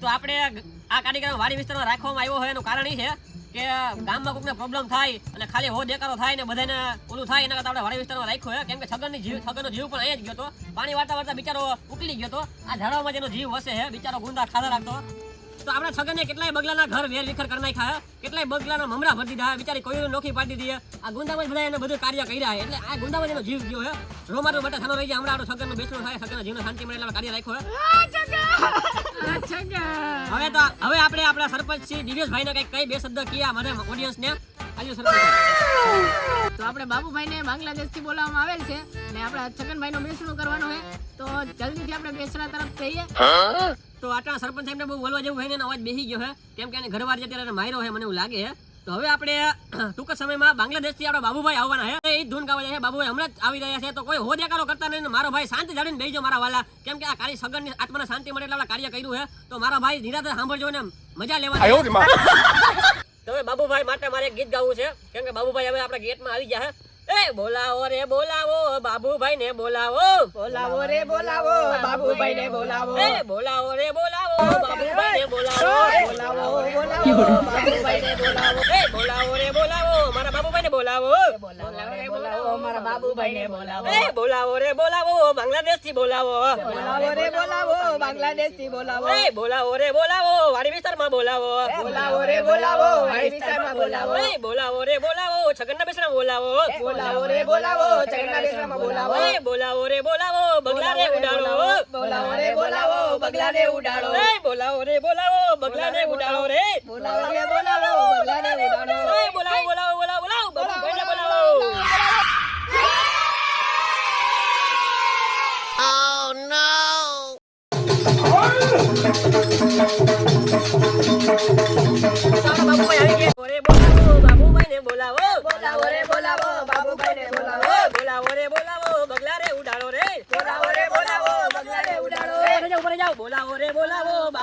તો આપણે આ કાર્યક્રમ વાડી વિસ્તારમાં રાખવામાં આવ્યો હોય એનું કારણ એ છે કે ગામમાં કોઈકને પ્રોબ્લેમ થાય અને ખાલી હો દેકારો થાય ને બધાને ઓલું થાય, એના કરતા આપણે વાડી વિસ્તારમાં રાખ્યો હોય. કેમ કે છગનની જીવ છગનનો જીવ પણ અહીંયા જ ગયો હતો પાણી વાળતા વાળતા બિચારો ઉકલી ગયો હતો આ ઝાડવામાં જેનો જીવ વસે છે, બિચારો ગુંદા ખાધા રાખતો. તો આપણે છગને કેટલાય બગલાના ઘર વેર વિખર કરી નાખ્યા કેટલાય બગલાના મમરા ભરી દીધા બિચારી કોઈ નોખી પાડી દીધી આ ગુંદામાં બધા એને બધું કાર્ય કર્યા એટલે આ ગુંદામાં એનો જીવ ગયો છે રોમારો બટા થાનો રહી જાય હમણાં આપણો છગનનું બેસણું થાય, છગનનો જીવનો શાંતિ મળે એટલે કાર્ય રાખ્યો હવે તો હવે આપણે આપણા સરપંચ શ્રી દિવ્યેશભાઈને કંઈક કઈ બે શબ્દ કીયા મને ઓડિયન્સને આજે સરપંચ. તો આપણે બાબુભાઈને બાંગ્લાદેશથી બોલાવવામાં આવેલ છે અને આપણે છગનભાઈનો બેસણું કરવાનું છે. તો જલ્દીથી આપણે બેસણા તરફ જઈએ. તો આટલા સરપંચ સાહેબને બહુ બોલવા જેવું હોય ને અવાજ બેસી ગયો છે. કેમ કે એને ઘરવાર જે અત્યારે માર્યો છે મને એવું લાગે છે. તો હવે આપણે ટૂંક સમયમાં બાંગ્લાદેશથી આપણા બાબુભાઈ આવવાના છે. એ ધૂન ગાવા જાય છે. બાબુભાઈ હમણાં જ આવી રહ્યા છે. તો કોઈ હો દેકારો કરતા નહીં મારો ભાઈ શાંતિ જાળીને બેસજો મારા વાલા. કેમ કે આ કાળી સગનની આત્માને શાંતિ મળે એટલે આપણે કાર્ય કર્યું છે. તો મારા ભાઈ નિરાતે સાંભળજો ને મજા લેવાની તો હવે બાબુભાઈ માટે મારે ગીત ગાવું છે. કેમ કે બાબુભાઈ હવે આપણા ગેટમાં આવી ગયા છે. એ બોલાવો રે બોલાવો. બાબુભાઈ ને બોલાવો. બોલાવો રે બોલાવો. બાબુભાઈ ને બોલાવો. એ બોલાવો રે બોલાવો. મારા બાબુભાઈ બોલાવો બોલાવો રે બોલાવો બોલાવો રે બોલાવો બાંગ્લાદેશથી બોલાવો બોલાવો રે બોલાવો બાંગ્લાદેશથી બોલાવો એ બોલાવો રે બોલાવો વાડી વિસ્તારમાં બોલાવો બોલાવો રે બોલાવો વાડી વિસ્તારમાં બોલાવો એ બોલાવો રે બોલાવો છગનના બેસણા બોલાવો બોલાવો રે બોલાવો ચગના બેસણામાં બોલાવો બોલાવો રે બોલાવો બગલા રે ઉડાડો બોલાવો રે બોલાવો બગલાને ઉડાડો એ બોલાવો રે બોલાવો બગલા ને ઉડાડો રે. બોલાવો રે બોલાવો બગલાને ઉડાડો એ બોલાવો બોલાવો બોલાવો બોલાવો બાબુભાઈ ને બોલાવો તારા બાબુભાઈ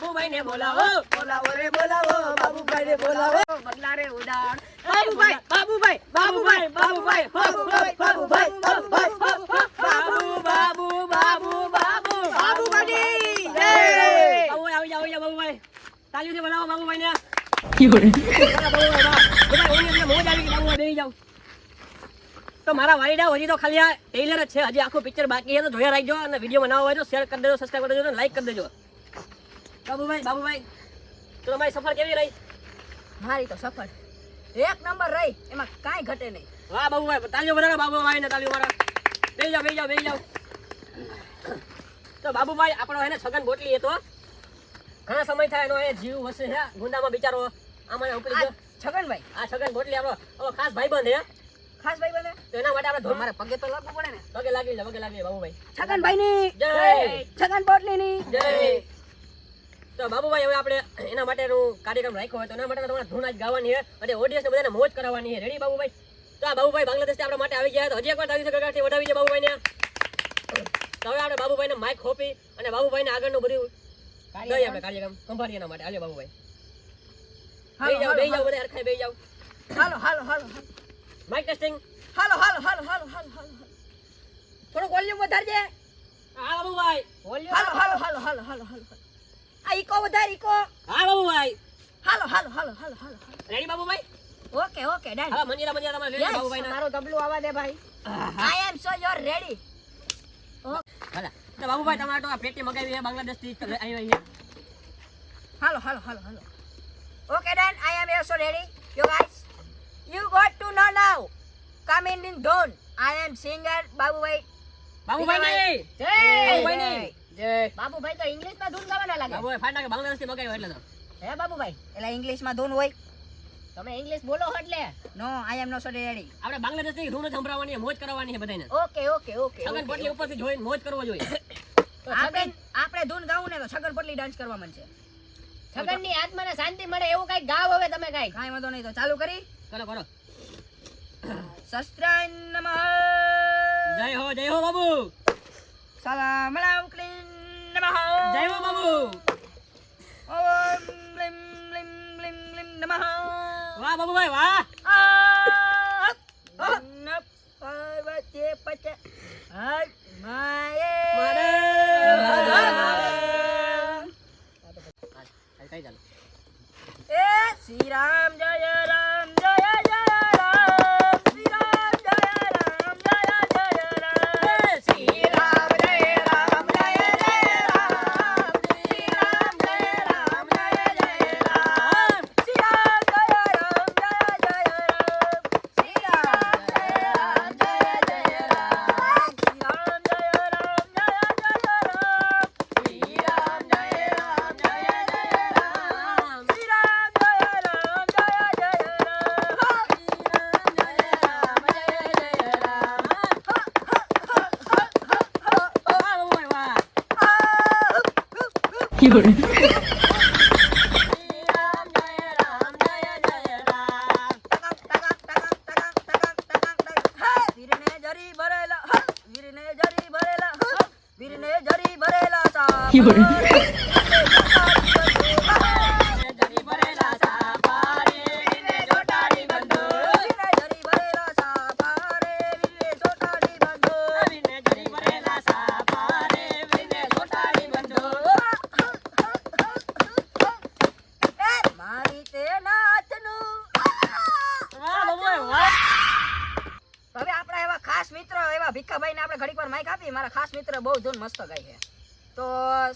બોલાવો, બાબુભાઈને બોલાવો. બોલાવો રે બોલાવો. બાબુભાઈને બોલાવો. બગલાને ઉડાડ. બાબુભાઈ બાબુભાઈ બાબુભાઈ બાબુભાઈ બાબુભાઈ બાબુભાઈ બાબુભાઈ બાબુ, બાબુ, બાબુ, બાબુ. બાબુભાઈ જય બાબુભાઈ. આવી જાઓ, આવી બાબુભાઈ. તાળીઓથી બોલાવો બાબુભાઈ, જાઓ. તો મારા વાલીડા હજી તો ખાલી આ ટેલર જ છે. હજી આખું પિક્ચર બાકી છે. તો જોયા રાખજો અને વીડિયો બનાવવા હોય તો શેર કરી દેજો સબસ્ક્રાઈબ કરી દેજો લાઈક કરી દેજો. બાબુભાઈ બાબુભાઈ તો તમારી સફર કેવી રહી? મારી તો સફર. એક નંબર રહી એમાં કાંઈ ઘટે નહીં. વાહ બાબુભાઈ તાલીઓ બધાનો બાબુભાઈ ને તાલીઓ મારા બે જાઓ બે જાઓ બે જાઓ. તો બાબુભાઈ આપણો એને છગન બોટલી તો ઘણા સમય થાય એનો એ જીવ વસે હે ગુંદામાં બિચારો આમાં ઉપડી ગયો. છગનભાઈ. આ છગન બોટલી આપણો આપણો ખાસ ભાઈબંધ હે. ખાસ ભાઈ બને તો એના માટે આપણે મારે પગે તો લાગવું પડે ને. પગે લાગી લે પગે લાગી બાબુભાઈ. છગનભાઈ ની જય. છગન પોટલીની જય. તો બાબુભાઈ હવે આપણે એના માટેનું કાર્યક્રમ રાખ્યો હોય તો એના માટે તમારે ધૂન આજ ગાવાની છે અને ઓડિયન્સને બધાને મોજ કરાવવાની છે રેડી બાબુભાઈ તો આ બાબુભાઈ બાંગ્લાદેશથી આપણા માટે આવી ગયા તો હજી એકવાર તારી સરકારથી વધાવી છે બાબુભાઈને તો હવે આપણે બાબુભાઈને માઇક ખોપી અને બાબુભાઈને આગળનું બધું દઈ આપણે કાર્યક્રમ સંભાળીએ એના માટે હાલો બાબુભાઈ હાલો, જાઓ હાલો, જાઓ બધા અરખાઈ બેહી જાઓ હાલો હાલો હાલો માઇક ટેસ્ટિંગ હાલો હાલો હાલો હાલો હાલો હાલો થોડુંક વોલ્યુમ વધારજે હા બાબુભાઈ હાલો હાલો હાલો હાલો હાલો હાલો આ ઈકો વધાર ઈકો હા બાબુભાઈ હાલો હાલો હાલો હાલો હાલો ready Babubhai okay okay done હા મંજીરા મંજીરા તમારે રેડી બાબુભાઈ મારો તબલું આવા દે ભાઈ આઈ એમ સો યોર રેડી હાલા તો બાબુભાઈ તમારે તો આ પેટી મગાવી છે બાંગ્લાદેશથી આવી રહી છે હાલો હાલો હાલો હાલો okay done I am so ready you guys you got to know now come in in done I am singer Babubhai Babubhai જય બાબુભાઈ જય બાબુભાઈ તો ઇંગ્લિશમાં ધૂન ગાવાના લાગે. બાબુભાઈ ફાટા કે બાંગ્લાદેશથી મગાવ્યો એટલે તો. હે બાબુભાઈ? એટલે ઇંગ્લિશમાં ધૂન હોય. તમે ઇંગ્લિશ બોલો એટલે. નો આઈ એમ નો સો રેડી આપણે બાંગ્લાદેશથી ધૂન સંભળાવવાની મોજ કરવાની છે બધાને ઓકે ઓકે ઓકે છગન પટલી ઉપરથી જોઈને મોજ કરવો જોઈએ. આપણે આપણે ધૂન ગાવું ને તો છગન પટલી ડાન્સ કરવા મળશે. છગનની આત્માને શાંતિ મળે એવું કઈ ગાવ હવે તમે કઈ. કઈ વાંધો નહીં તો ચાલુ કરી. કરો કરો. શસ્ત્ર નમઃ જય હો જય હો બાબુ. સલામ નમઃ જય બાબુ ઓમ લિમ લિમ લિમ લિમ નમઃ વાહ બાબુભાઈ વાહ નપ પચ મારે એ શ્રી રામ જય રામ কি করে? ધૂન છે તો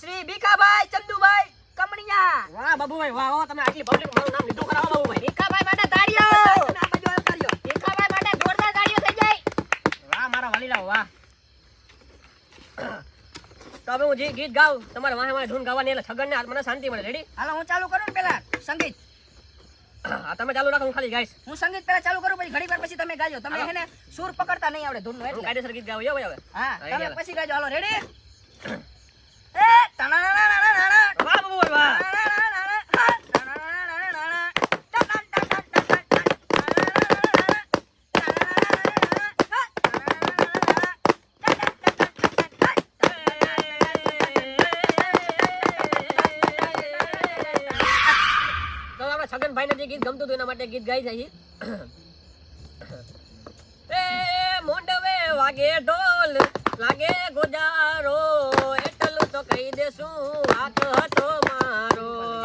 શ્રી ભીખાભાઈ ચંદુભાઈ કમણિયા. વાહ, બાબુભાઈ, વાહ, વાહ, તમે આટલી પબ્લિક મારું નામ લીધું કરાવો બાબુભાઈ. ભીખાભાઈ માટે તાળીઓ. તમે આ બાજુ કર્યો. ભીખાભાઈ માટે જોરદાર તાળીઓ થઈ જાય. વાહ, મારા વાલીલા વાહ. તો હવે હું જે ગીત ગાઉં તમારે વાહે વાહે ધૂન ગાવાની એટલે છગન ને મને શાંતિ મળે. રેડી હાલો હું ચાલુ કરું ને પેલા? સંગીત. હા તમે ચાલુ રાખો હું ખાલી ગાઈશ. હું સંગીત પેલા ચાલુ કરું પછી ઘડીક વાર પછી તમે ગાજો. તમે. હે ને સુર પકડતા નહીં આવડે ધૂનનો હું એટલે કાયદેસર ગીત ગાવ. હવે. હા, તમે પછી ગાજો. હાલો રેડી આપણે છગનભાઈને જે ગીત ગમતું હતું એના માટે ગીત ગાઈ જાય એ મોંડવે વાગે ઢોલ, લાગે ગોજારો, એટલું તો કહી દેશું, વાક હતો મારો.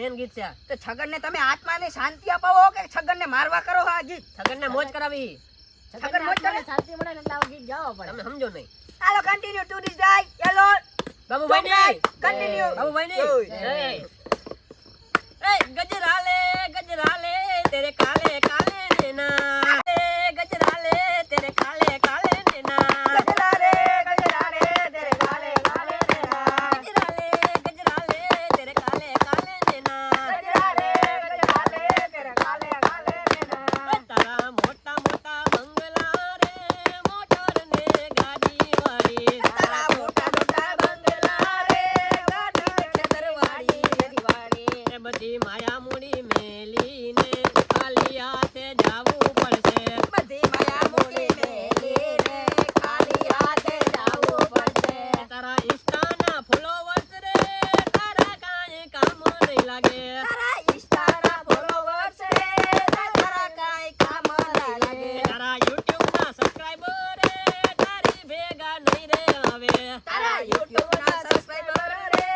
મેન ગીત છે તો છગન ને તમે આત્માને શાંતિ અપાવો કે છગનને મારવા કરો આ ગીત છગનને મોજ કરાવી. છગન મોજ કરે? શાંતિ મળે ને એટલે આવા ગીત ગાવા પડે તમે સમજો નહીં. હાલો continue to this die yellow Babubhai નહીં કન્ટિન્યુ બાબુભાઈ જય. એ ગજરાલે ગજરાલે તેરે કાલે કાલે નેના એ ગજરાલે તેરે કાલે કાલે નેના ગજરા રે ગજરા રે તેરે ગાલે ગાલે તેરા ગજરાલે ગજરાલે તેરે કાલે કાલે નેના ગજરા રે ગજરા રે તેરે ગાલે ગાલે તેરા તારા મોટા મોટા બંગલા રે મોટર ને ગાડી વાળી તારા મોટા મોટા બંગલા રે ગાડી ને દરવાડી દિવાળી એ બધી માયા મૂડી મેલીને ખાલી હાથે જાવું પડશે બધી માયા મૂકી મેલીને ખાલી હાથે જાવું પડશે તારા ઇન્સ્ટાના followers રે તારા કાંઈ કામ નહીં લાગે તારા ઇન્સ્ટાના followers રે તારા કાંઈ કામ ના લાગે તારા યુટ્યુબના subscriber રે તારી નહીં રે હવે તારા યુટ્યુબના સબસ્ક્રાઇબર રે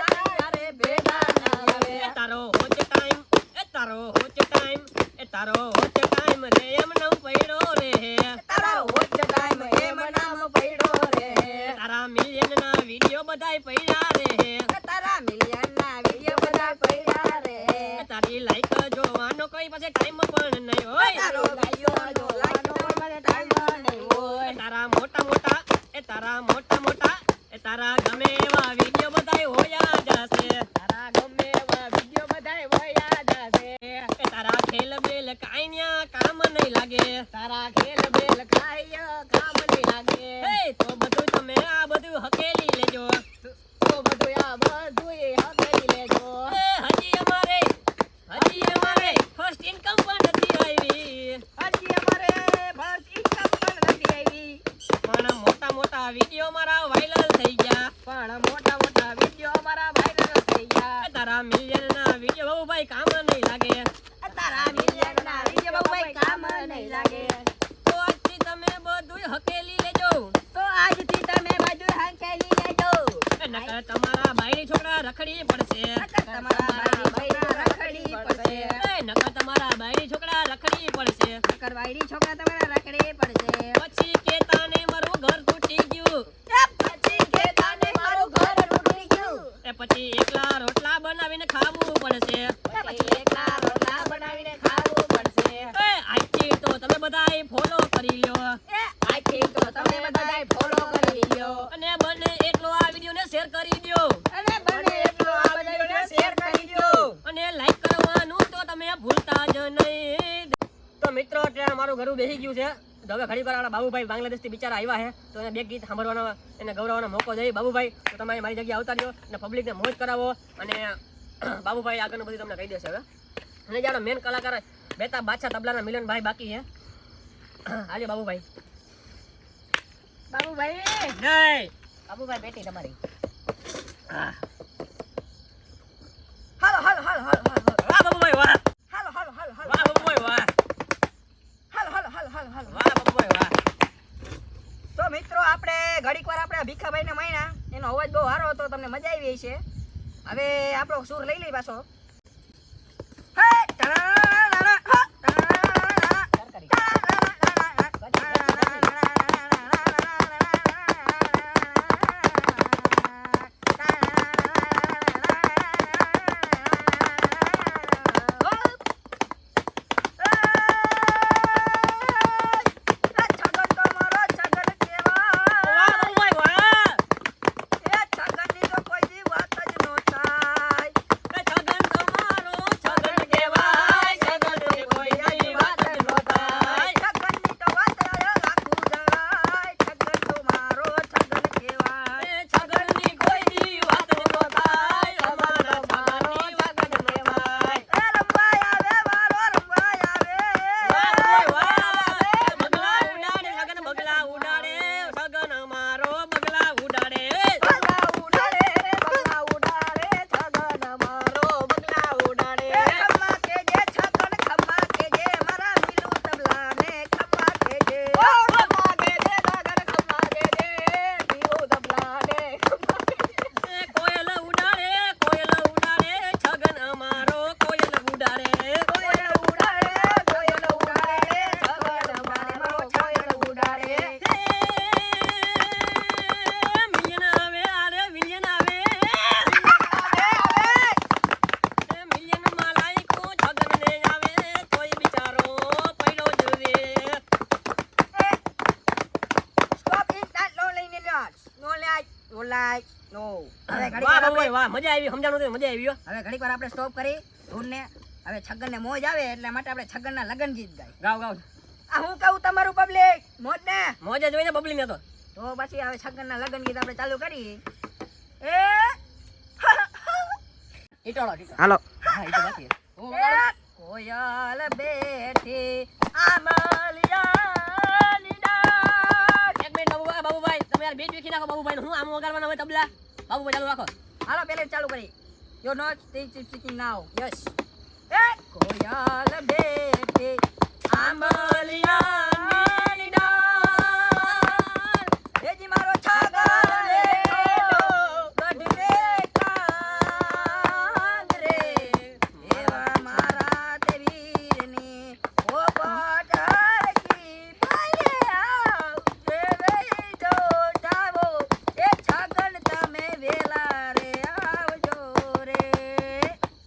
તારી ભેગા ના આવે. તારો હોચ ટાઈમ એ તારો હોચ ટાઈમ એ તારો હોચ ટાઈમ રે એમ નમ પડ્યો રે. તારા વોચ ટાઈમ એમ નામ પડ્યો રે. તારા મિલિયન ના વીડિયો બધાય પડ્યા રે તારા મિલિયન ના વિડિયો બધા પડ્યા રે તારી લાઈક જોવાનો કોઈ પાસે ટાઈમ પણ નહીં હોય તારો વિડિયો જોવાનો મને ટાઈમ નહીં હોય એ તારા મોટા મોટા એ તારા મોટા મોટા એ તારા ગમે એવા વીડિયો બધાય હોયા જશે તારા ગમે એવા વીડિયો બધાય વયા જશે એ તારા ખેલ બેલ કાંઈ ન્યા કામ નહીં લાગે તારા ખેલ બેલ ખાય કામ નહીં લાગે એ તો મોટા વીડિયો મારા વાયરલ થઈ ગયા પણ મોટા મોટા વીડિયો અમારા વાયરલ થઈ ગયા. તારા મિલિયન ના વીડિયો બાબુભાઈ કામ નહીં લાગે. તારા મિલિયનના વીડિયો બહુ ભાઈ કામ નહીં લાગે. તો આજથી તમે બધુંય હકેલી લેજો. તો આજથી તમે બાજુ હકેલી લેજો. નકર તમારા ભાઈ છોકરા રખડી પડશે નકર તમારા બાયડી છોકરા રખડી પડશે એ નકર તમારા બાયડી છોકરા રખડી પડશે નકર વાયડી છોકરા તમારા રખડી પડશે પછી કેતા ને મારું ઘર તૂટી ગયું એ પછી કે તને મારું ઘર તૂટી ગયું એ પછી એકલા રોટલા બનાવીને ખાવું પડશે એ પછી એકલા રોટલા બનાવીને ખાવું પડશે એ આજથી તો તમે બધાય ફોલો કરી લ્યો એ આજથી તો તમે બધાય ફોલો કરી લ્યો અને બને એટલો આ વિડીયોને શેર કરી દ્યો અને બને એટલો આ બધાને શેર કરી દો અને લાઈક કરવાનું તો તમે ભૂલતા જ નહીં તો મિત્રો અત્યારે મારું ઘરું બેસી ગયું છે તો હવે ઘડી વાર આપણા બાબુભાઈ બાંગ્લાદેશથી બિચારા આવ્યા છે તો એને બે ગીત સાંભળવાનો એને ગૌરવવાનો મોકો દઈ બાબુભાઈ તો તમે મારી જગ્યાએ આવતા રહ્યો અને પબ્લિકને મોજ કરાવો અને બાબુભાઈ આગળનું બધું તમને કહી દેશે હવે. અને જ્યારે મેન કલાકાર બેતા બાદશાહ તબલાના મિલનભાઈ બાકી છે આજે બાબુભાઈ. બાબુભાઈ! જય! બાબુભાઈ બેટી તમારી. હાલો હાલો હાલો હાલો હાલો વાહ બાબુભાઈ વાહ હાલો હાલો હાલો હાલો વાહ બાબુભાઈ વાહ હાલો હાલો હાલો હાલો હાલો વાહ બાબુભાઈ વાહ તો મિત્રો આપણે ઘડીક ભીખાભાઈ ને ભીખાભાઈને એનો અવાજ બહુ સારો હતો તમને મજા આવી છે હવે આપણો સૂર લઈ લઈ પાછો. હે, ટણાણાણા, હા, ટણાણાણા, છગન તો મારો છગન કેવાય. વાહ બાબુભાઈ વાહ એ છગનની તો કોઈ દી વાત જ નો થાય. એ છગન તમારો છગન કહેવાય છગન તો કોઈ નહીં વાત જ નો થાય છગનની તો વાત રે લાખું જવાય. છગન તો મારો છગન કહેવાય. એ છગનની કોઈ દી વાત નો થાય અમારા છગનની વાત જ નો થાય એ રમવાય આવે વારો રમવાય આવે. વાહ બાબુભાઈ વાહ બગલા ઉડાડે છગન બગલા ઉડાડે છગન અમારો બગલા ઉડાડે બગલા ઉડાડે રે બગલા ઉડાડે. છગન મારો બગલા ઉડાડે. એ ખમ્મા કેજે છગન ખમ્મા કેજે મારા મીલું તબલાને ખમ્મા કેજે. ખમ્મા કેજે છગન ખમ્મા કેજે મીલું તબલાને ખમ્મા કેજે. એ કોયલ ઉડાડે કોયલ ઉડાડે છગન અમારો કોયલ ઉડાડે કોયલ ઉડાડે કોયલ ઉડાડે છગન મારો કોયલ ઉડાડે. મિલિયન આવે આરે મિલિયન આવે એ મિલિયનમાં લાયકો છગન ને આવે કોઈ બિચારો પડ્યો જ રે Stop it, that no lane in yours. No like, no like, no. હવે ઘડીક વાહ આપણે- વાહ મજા આવી સમજાણું તો મજા આવી હવે ઘડીક વાર આપણે સ્ટોપ કરી ધૂનને હવે છગનને મોજ આવે એટલે માટે આપણે છગનના લગન ગીત ગાય ગાવ ગાવ. આ હું કહું તમારું પબ્લિક મોજ ને મોજે જોઈને બબલી ને તો. તો પછી હવે છગનના લગન ગીત આપણે ચાલુ કરી એ? ઈટોળો. હાલો. હા બાકી કોયલ બેઠી આમલિયાની ડાળ. એક મિનિટ બાબુભાઈ બાબુભાઈ તમે યાર બેટ વીખી નાખો બાબુભાઈ હું આમ વગાડવાના હોય તબલા. બાબુભાઈ ચાલુ રાખો. હાલો પેલે ચાલુ કરી. You not speaking now yes એ! કોયાલ બેઠી આંબલિયાની ડાળ. એજી મારો છગન લેલો ગઢરે કાંગ રે. એવા મારા તે વીરની પોપટ હરખી ભલે આવશે વેજો જાવો. એ છગન તમે વેલા રે આવજો રે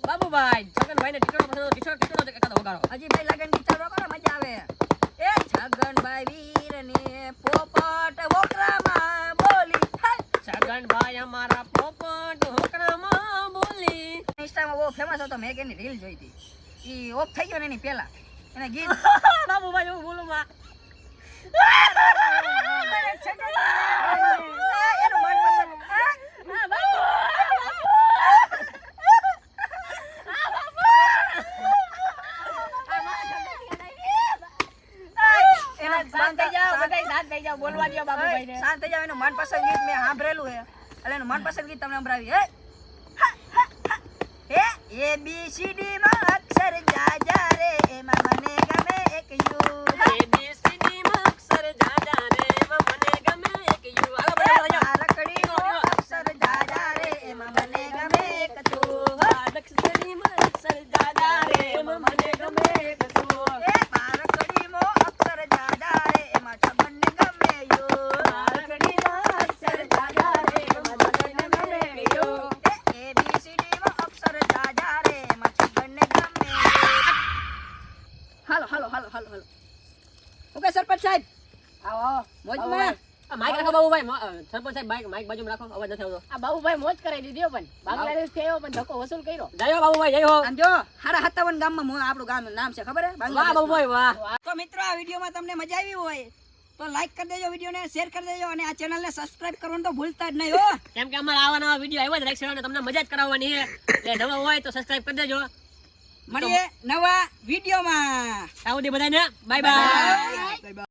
બાબુભાઈ છગનભાઈ ને ટીચરો પસંદ ટીચરો ટીચરો એકાદો વગાડો હજી ભાઈ લગન ગીત ચાલુ કરો મજા આવે એ છગનભાઈ વીર ને પોપટ વોકરામાં બોલી હાય. છગનભાઈ અમારા પોપટ હોકરામાં બોલી ઇન્સ્ટામાં બહુ ફેમસ હતો મેં એની રીલ જોઈ હતી ઈ ઓફ થઈ ગયો ને એની પહેલા એને ગીત બાબુભાઈ હું બોલું માં એનું મનપસંદ હા? એના શાંત થઈ જાઓ, શાંત- બધાય શાંત થઈ થઈ જાવ બોલવા દ્યો બાબુભાઈને એ, શાંત થઈ જાવ એનું મનપસંદ ગીત મેં સાંભળેલું છે એટલે એનું મનપસંદ ગીત તમને સંભળાવી હે હા, હા, હા. હે એ બી સી ડી માં અક્ષર જા જા રે એમાં મને ગમે એક યુ ABCD માં અક્ષર જાજા રે એમાં મને ગમે એક યુ. હાલો બધા બધા જાઓ. રકડીનો અક્ષર જા જા રે એમાં મને ગમે એક તું બારકડીમાં અક્ષર જાજા રે એમાં મને ગમે એક તું. એ બારકડીનો અક્ષર જા જા રે એમાં છગનને ગમે યુ બારકડીમાં અક્ષર જાજા રે એમાં મને ગમે એક U. A B C D માં અક્ષર જા જા રે એમાં છગનને ગમે યુ હાલો હાલો હાલો હાલો હાલો ઓકે સરપંચ સાહેબ. આવો આવો. મોજમાં. આ માઈક રાખો બાબુભાઈ. સરપંચ સાહેબ માઈક માઈક બાજુમાં રાખો. અવાજ નથી આવતો. આ બાબુભાઈ મોજ કરાવી દીધી પણ. બાંગ્લાદેશથી આવ્યો પણ ધક્કો વસૂલ કર્યો. જય બાબુભાઈ જય આમ જો હાડા સત્તાવન ગામમાં મો- આપણું ગામનું નામ છે ખબર હે? વાહ. બાબુભાઈ વાહ. તો મિત્રો આ વિડીયોમાં તમને મજા આવી હોય તો લાઈક કરી દેજો વિડીયોને શેર કરી દેજો અને આ ચેનલને સબસ્ક્રાઇબ કરવાનું તો ભૂલતા જ નહીં હો. કેમ કે અમારા આવા નવા વીડિયો આવ્યા જ રાખશે અને તમને મજા જ કરાવવાની છે. એટલે નવા હોય તો સબસ્ક્રાઇબ કરી દેજો. મળીએ નવા વિડીયોમાં. આવો દે બધાને. Bye bye bye bye